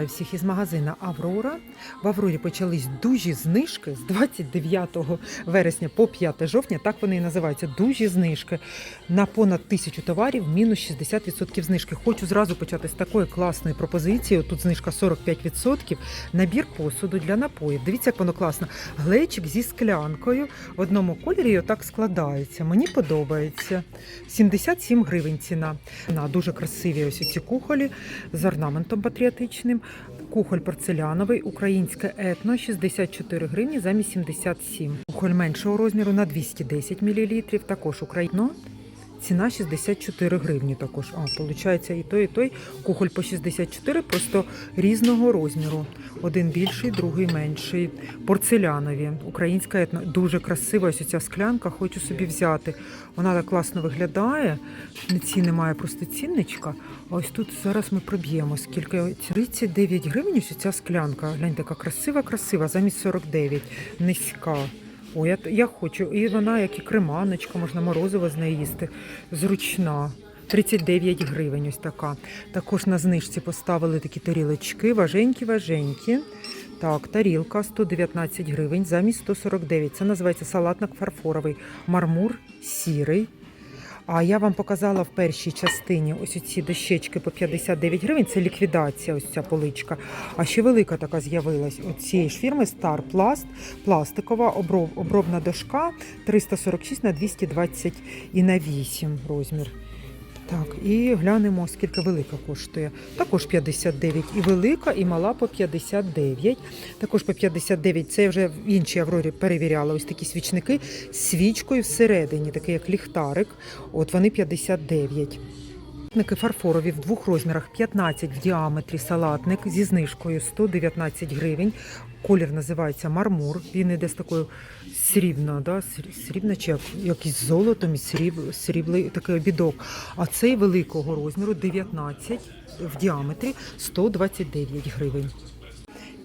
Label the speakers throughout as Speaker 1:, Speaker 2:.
Speaker 1: Всіх із магазина Аврора. В Аврорі почались дужі знижки з 29 вересня по 5 жовтня. Так вони і називаються дужі знижки на понад тисячу товарів, мінус 60% знижки. Хочу зразу почати з такої класної пропозиції. Тут знижка 45%. Набір посуду для напоїв. Дивіться, як воно класно. Глечик зі склянкою в одному кольорі отак складається. Мені подобається. 77 гривень ціна. На дуже красиві ось ці кухолі з орнаментом патріотичним. Кухоль порцеляновий, українське етно 64 гривні замість 77. Кухоль меншого розміру на 210 мл, також україно. Ціна 64 гривні також. А, виходить, і той, і той. Кухоль по 64, просто різного розміру. Один більший, другий менший. Порцелянові. Українська етно. Дуже красива ось ця склянка, хочу собі взяти. Вона так класно виглядає. На ці немає просто цінничка. А ось тут зараз ми проб'ємо. Скільки 39 гривень ось ця склянка. Гляньте, яка красива, красива, замість 49. Низька. Ой, я, я хочу. І вона, як і креманочка, можна морозиво з неї їсти. Зручна. 39 гривень ось така. Також на знижці поставили такі тарілочки, важенькі-важенькі. Так, тарілка 119 гривень замість 149. Це називається салатник фарфоровий. Мармур сірий. А я вам показала в першій частині ось ці дощечки по 59 гривень. Це ліквідація, ось ця поличка. А ще велика така з'явилась у цієї ж фірми Star Plast, пластикова оброб, обробна дошка 346 на 220 і на 8 розмір. Так, і глянемо, скільки велика коштує. Також 59. І велика, і мала по 59. Також по 59. Це вже в іншій Аврорі перевіряла. Ось такі свічники з свічкою всередині, такий як ліхтарик. От вони 59. Салатники фарфорові в двох розмірах 15 в діаметрі салатник зі знижкою 119 гривень. Колір називається мармур. Він іде з такою срібна, да? срібна чи як, з золотом і сріб, сріблий такий обідок. А цей великого розміру 19 в діаметрі 129 гривень.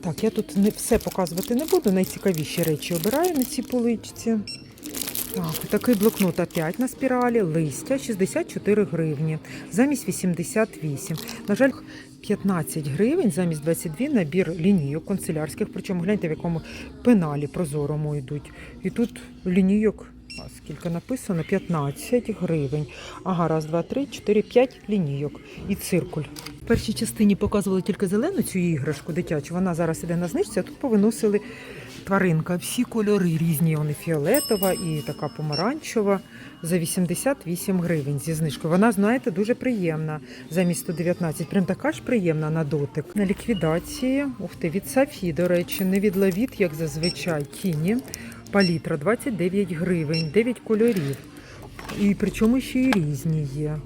Speaker 1: Так, я тут не все показувати не буду. Найцікавіші речі обираю на цій поличці. Так, такий блокнот опять на спіралі, листя 64 гривні, замість 88. На жаль, 15 гривень, замість 22 набір лінійок канцелярських, причому гляньте, в якому пеналі прозорому йдуть. І тут лінійок, а скільки написано, 15 гривень. Ага, раз, два, три, чотири, п'ять лінійок і циркуль. В першій частині показували тільки зелену цю іграшку дитячу, вона зараз іде на знижці, а тут повиносили тваринка. Всі кольори різні. Вони фіолетова і така помаранчева за 88 гривень зі знижкою. Вона, знаєте, дуже приємна замість 119. Прям така ж приємна на дотик. На ліквідації. Ух ти, від Сафі, до речі, не від лавіт, як зазвичай. Тіні. Палітра 29 гривень, 9 кольорів. І причому ще й різні є.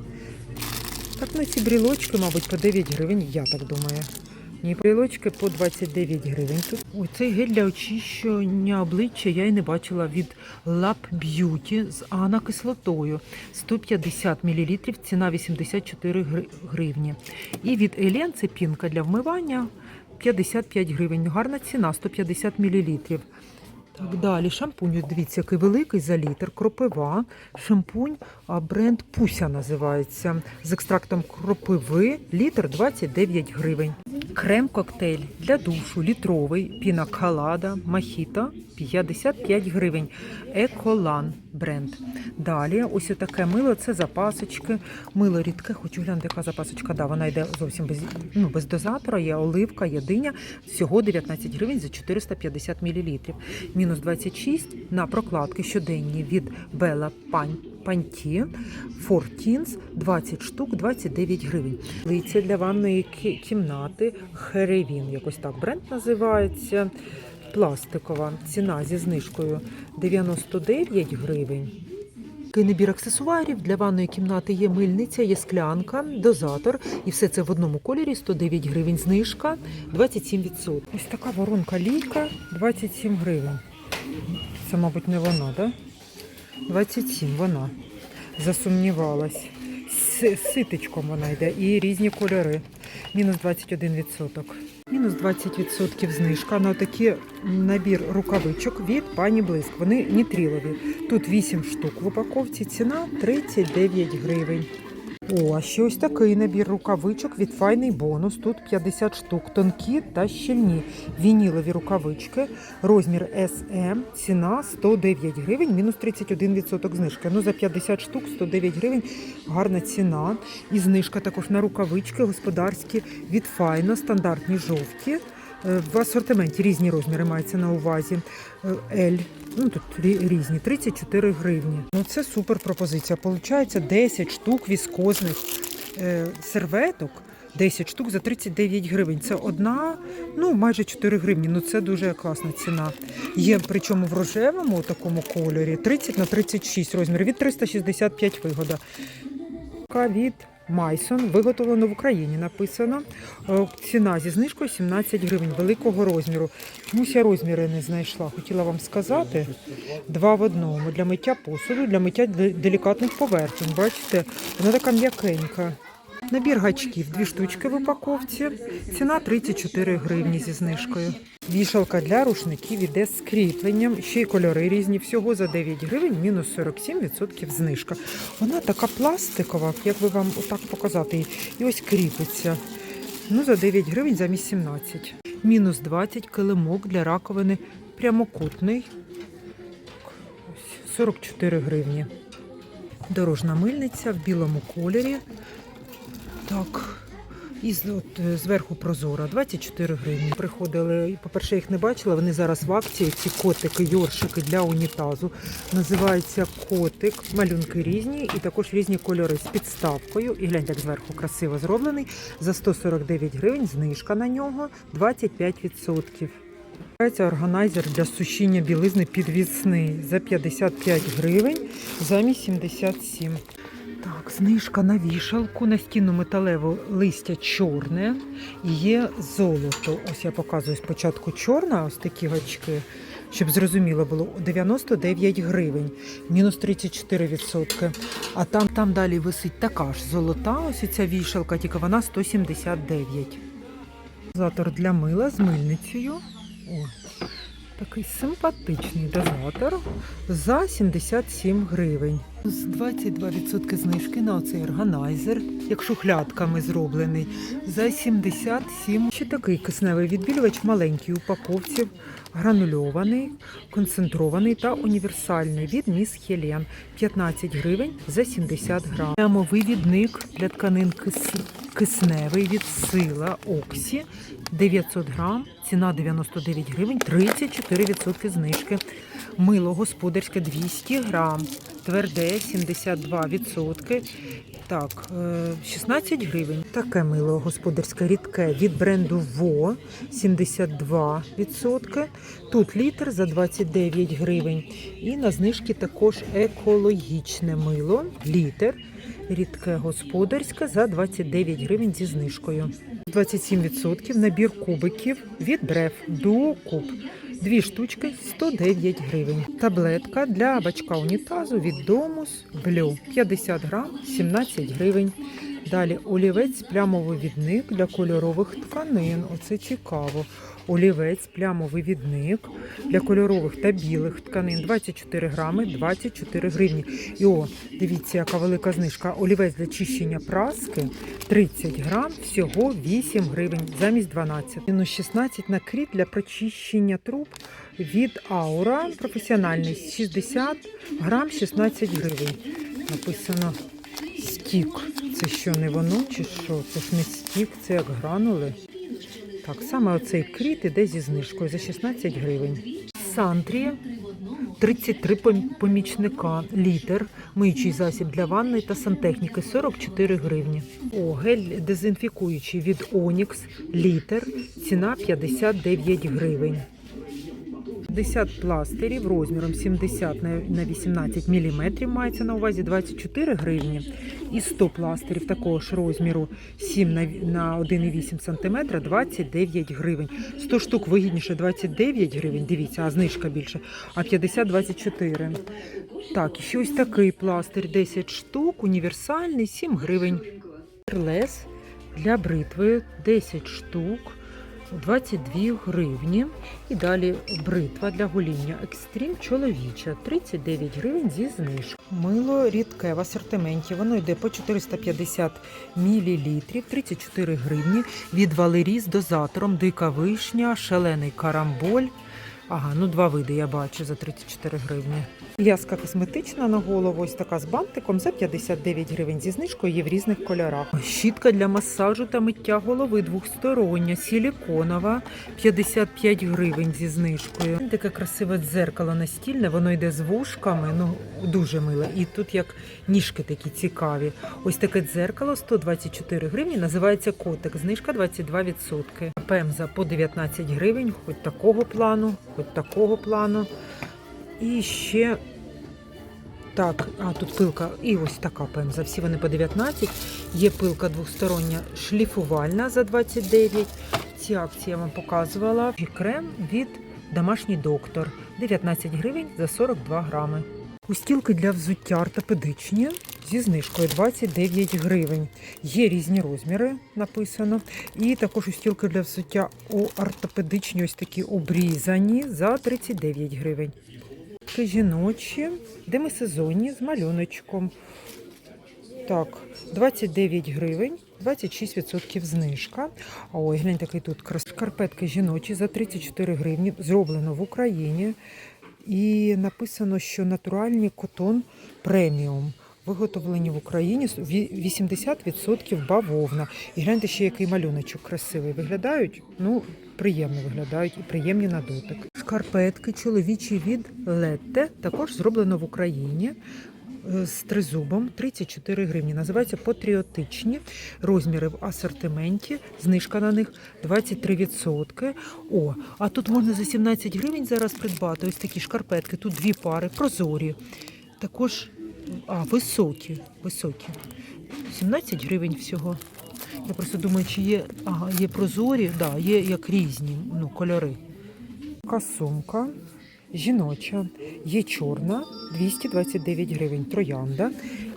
Speaker 1: Так, ну ці брілочки, мабуть, по 9 гривень, я так думаю. Брілочки по 29 гривень. Тут Ой, цей гель для очищення обличчя я й не бачила від Lab Beauty з анакислотою. 150 мл, ціна 84 гри- гривні. І від Елен це пінка для вмивання 55 гривень. Гарна ціна 150 мл. Далі шампунь, дивіться, який великий за літр, кропива. Шампунь, а бренд Пуся називається. З екстрактом кропиви, літр 29 гривень. Крем-коктейль для душу, літровий, піна колада, мохіто 55 гривень. Еколан бренд. Далі ось таке мило, це запасочки. Мило рідке, хочу глянути, яка запасочка. Да, вона йде зовсім без, ну, без дозатора, є оливка, є. Всього 19 гривень за 450 мл. Мінус 26 на прокладки щоденні від Бела Панті Фортінс 20 штук 29 гривень. Лиця для ванної кімнати Херевін. Якось так бренд називається. Пластикова ціна зі знижкою 99 гривень. Набір аксесуарів для ванної кімнати є мильниця, є склянка, дозатор. І все це в одному кольорі 109 гривень. Знижка 27%. Ось така воронка лійка 27 гривень. Це, мабуть, не вона, так? Да? 27 вона. Засумнівалась. З ситочком вона йде і різні кольори. Мінус 21%. Мінус 20% знижка на такий набір рукавичок від пані Блиск. Вони нітрілові. Тут 8 штук в упаковці. Ціна 39 гривень. О, а ще ось такий набір рукавичок від файний бонус. Тут 50 штук, тонкі та щільні. Вінілові рукавички, розмір SM, ціна 109 гривень, мінус 31% знижки. Ну за 50 штук 109 гривень, гарна ціна. І знижка також на рукавички господарські від файно, стандартні жовті. Е, В асортименті різні розміри мається на увазі. Е, L, ну тут різні, 34 гривні. Ну це супер пропозиція. Получається 10 штук віскозних е, серветок. 10 штук за 39 гривень. Це одна, ну майже 4 гривні. Ну це дуже класна ціна. Є причому в рожевому такому кольорі 30 на 36 розмір від 365 вигода. Від Майсон виготовлено в Україні. Написано Е, ціна зі знижкою 17 гривень великого розміру. Чомусь я розміри не знайшла. Хотіла вам сказати. Два в одному для миття посуду, для миття делікатних поверхень. Бачите, вона така м'якенька. Набір гачків, дві штучки в упаковці. Ціна 34 гривні зі знижкою. Вішалка для рушників іде з кріпленням, ще й кольори різні. Всього за 9 гривень, мінус 47% знижка. Вона така пластикова, як би вам отак показати. І ось кріпиться. Ну, за 9 гривень замість 17. Мінус 20 килимок для раковини прямокутний. 44 гривні. Дорожна мильниця в білому кольорі. Так. І от, е, зверху прозора 24 гривні. Приходили, по-перше, їх не бачила. Вони зараз в акції. Ці котики, йоршики для унітазу. Називається котик. Малюнки різні і також різні кольори з підставкою. І гляньте, як зверху красиво зроблений. За 149 гривень знижка на нього 25%. Це органайзер для сушіння білизни підвісний за 55 гривень замість 77. Так, знижка на вішалку, на стіну металеву листя чорне і є золото. Ось я показую спочатку чорна, ось такі гачки, щоб зрозуміло було, 99 гривень, мінус 34%. А там, там далі висить така ж золота, ось ця вішалка, тільки вона 179. Дозатор для мила з мильницею. О, такий симпатичний дозатор за 77 гривень. З 22% знижки на оцей органайзер, як шухлядками зроблений, за 77. Ще такий кисневий відбілювач маленький упаковці, гранульований, концентрований та універсальний від Міс Хелен. 15 гривень за 70 грам. Прямовий відник для тканин кис- кисневий від сила Оксі 900 грам, ціна 99 гривень, 34% знижки. Мило господарське 200 грам, тверде 72%. Так, е, 16 гривень. Таке мило господарське рідке від бренду ВО 72%. Тут літр за 29 гривень. І на знижки також екологічне мило. Літр. Рідке господарське за 29 гривень зі знижкою. 27% набір кубиків від брев Дуокуб. Дві штучки 109 гривень. Таблетка для бачка унітазу від Домус Блю 50 грам 17 гривень. Далі олівець плямовий відник для кольорових тканин. Оце цікаво. Олівець плямовий відник для кольорових та білих тканин 24 грами 24 гривні. І о, дивіться, яка велика знижка. Олівець для чищення праски 30 грам, всього 8 гривень замість 12. Мінус 16 накріт для прочищення труб від Аура професіональний 60 грам 16 гривень. Написано стік. Це що не воно чи що? Це ж не стік, це як гранули. Так, саме оцей кріт іде зі знижкою за 16 гривень. Сантрія 33 пом- помічника, літер, миючий засіб для ванни та сантехніки 44 гривні. О, гель дезінфікуючий від Онікс, літер, ціна 59 гривень. 50 пластирів розміром 70 на на 18 мм мається на увазі 24 гривні. І 100 пластирів такого ж розміру 7 на, на 1,8 см 29 гривень. 100 штук вигідніше 29 гривень, дивіться, а знижка більше, а 50 24. Так, і ще ось такий пластир 10 штук, універсальний 7 гривень. Лес для бритви 10 штук. 22 гривні. І далі бритва для гоління екстрім чоловіча 39 гривень зі знижкою. Мило рідке в асортименті. Воно йде по 450 мл, 34 гривні. Від Валерій з дозатором, дика вишня, шалений карамболь. Ага, ну два види я бачу за 34 гривні. Ляска косметична на голову, ось така з бантиком за 59 гривень зі знижкою є в різних кольорах. Щітка для масажу та миття голови двохстороння, силіконова, 55 гривень зі знижкою. Таке красиве дзеркало настільне, воно йде з вушками, ну дуже миле. І тут як ніжки такі цікаві. Ось таке дзеркало 124 гривні, називається котик. Знижка 22%. Пемза по 19 гривень, хоч такого плану, хоч такого плану. І ще так, а тут пилка, і ось така пемза. Всі вони по 19. Є пилка двостороння шліфувальна за 29. Ці акції я вам показувала. І крем від домашній доктор 19 гривень за 42 грами. Устілки для взуття ортопедичні зі знижкою 29 гривень. Є різні розміри, написано. І також устілки для взуття у ортопедичні, ось такі обрізані за 39 гривень. Жіночі, демисезонні з малюночком. Так, 29 гривень, 26% знижка. Ой, глянь, такий тут шкарпетки жіночі за 34 гривні. Зроблено в Україні. І написано, що натуральний котон преміум. Виготовлені в Україні Ві- 80% бавовна. І гляньте ще який малюночок красивий. Виглядають? Ну, приємно виглядають і приємні на дотик. Шкарпетки чоловічі від Летте, також зроблено в Україні. е, З тризубом 34 гривні. Називаються патріотичні розміри в асортименті. Знижка на них 23%. О, а тут можна за 17 гривень зараз придбати ось такі шкарпетки. Тут дві пари, прозорі. Також а, високі. високі. 17 гривень всього. Я просто думаю, чи є, ага, є прозорі, да, є як різні ну, кольори. Така сумка жіноча, є чорна, 229 гривень, троянда.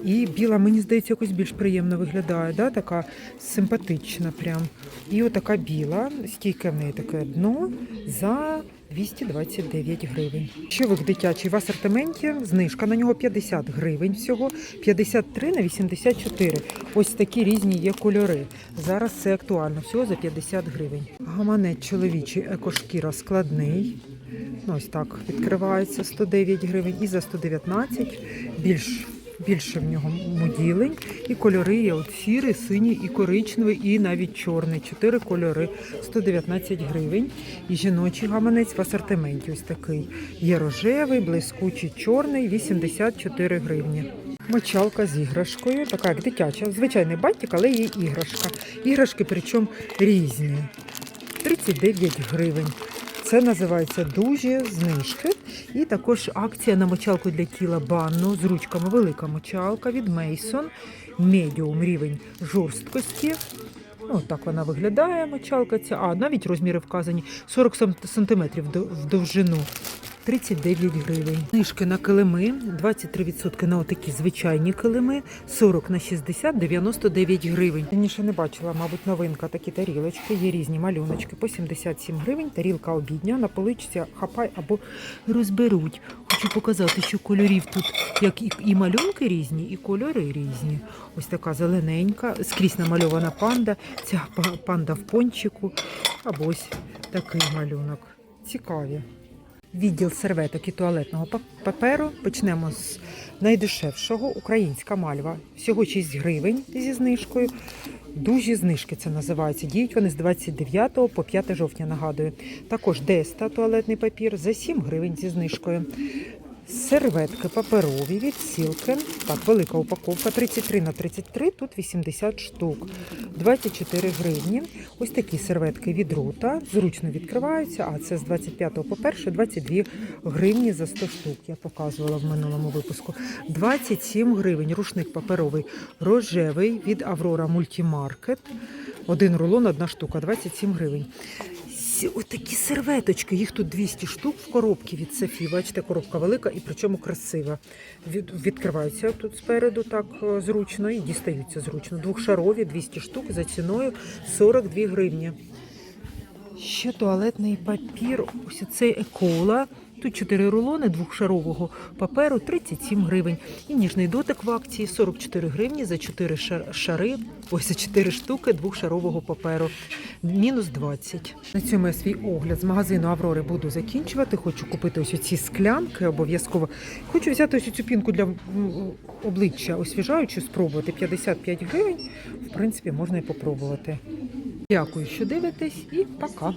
Speaker 1: І біла, мені здається, якось більш приємно виглядає, да? така симпатична прям. І отака біла, стійке в неї таке дно за 229 гривень. Чоловік дитячий в асортименті, знижка на нього 50 гривень всього, 53 на 84. Ось такі різні є кольори. Зараз це актуально, всього за 50 гривень. Гаманець чоловічий екошкіра складний. Ну, ось так відкривається 109 гривень і за 119 більш більше в нього моділень. І кольори є от сірий, синій і коричневий, і навіть чорний. Чотири кольори 119 гривень. І жіночий гаманець в асортименті ось такий. Є рожевий, блискучий, чорний, 84 гривні. Мочалка з іграшкою, така як дитяча, звичайний бантик, але є іграшка. Іграшки причому різні. 39 гривень. Це називається дуже знижки. І також акція на мочалку для тіла банну з ручками. Велика мочалка від Мейсон. Медіум рівень жорсткості. Ну, так вона виглядає, мочалка ця. А, навіть розміри вказані 40 сантиметрів в довжину. 39 гривень. Знижки на килими, 23% на отакі звичайні килими, 40 на 60, 99 гривень. Раніше не бачила, мабуть, новинка. Такі тарілочки, є різні малюночки по 77 гривень. Тарілка обідня, на поличці хапай або розберуть. Хочу показати, що кольорів тут як і, малюнки різні, і кольори різні. Ось така зелененька, скрізь намальована панда, ця па- панда в пончику, або ось такий малюнок. Цікаві. Відділ серветок і туалетного паперу. Почнемо з найдешевшого українська мальва. Всього 6 гривень зі знижкою. Дужі знижки це називається. Діють вони з 29 по 5 жовтня, нагадую. Також Деста туалетний папір за 7 гривень зі знижкою. Серветки паперові від Сілкен. Так, велика упаковка 33 на 33, тут 80 штук. 24 гривні. Ось такі серветки від рута. Зручно відкриваються, а це з 25 по 1 22 гривні за 100 штук. Я показувала в минулому випуску. 27 гривень. Рушник паперовий рожевий від Аврора Мультімаркет. Один рулон, одна штука, 27 гривень. Ось отакі серветочки, їх тут 200 штук в коробці від Софі. Бачите, коробка велика і причому красива. Від, відкриваються тут спереду так е, зручно і дістаються зручно. Двохшарові 200 штук за ціною 42 гривні. ще туалетний папір. Ось цей екола. Тут 4 рулони двохшарового паперу 37 гривень. І ніжний дотик в акції 44 гривні за 4 шари, ось за 4 штуки двохшарового паперу. Мінус 20. На цьому я свій огляд з магазину Аврори буду закінчувати. Хочу купити ось ці склянки обов'язково. Хочу взяти ось цю пінку для обличчя освіжаючу, спробувати 55 гривень. В принципі, можна і попробувати. Дякую, що дивитесь, і пока.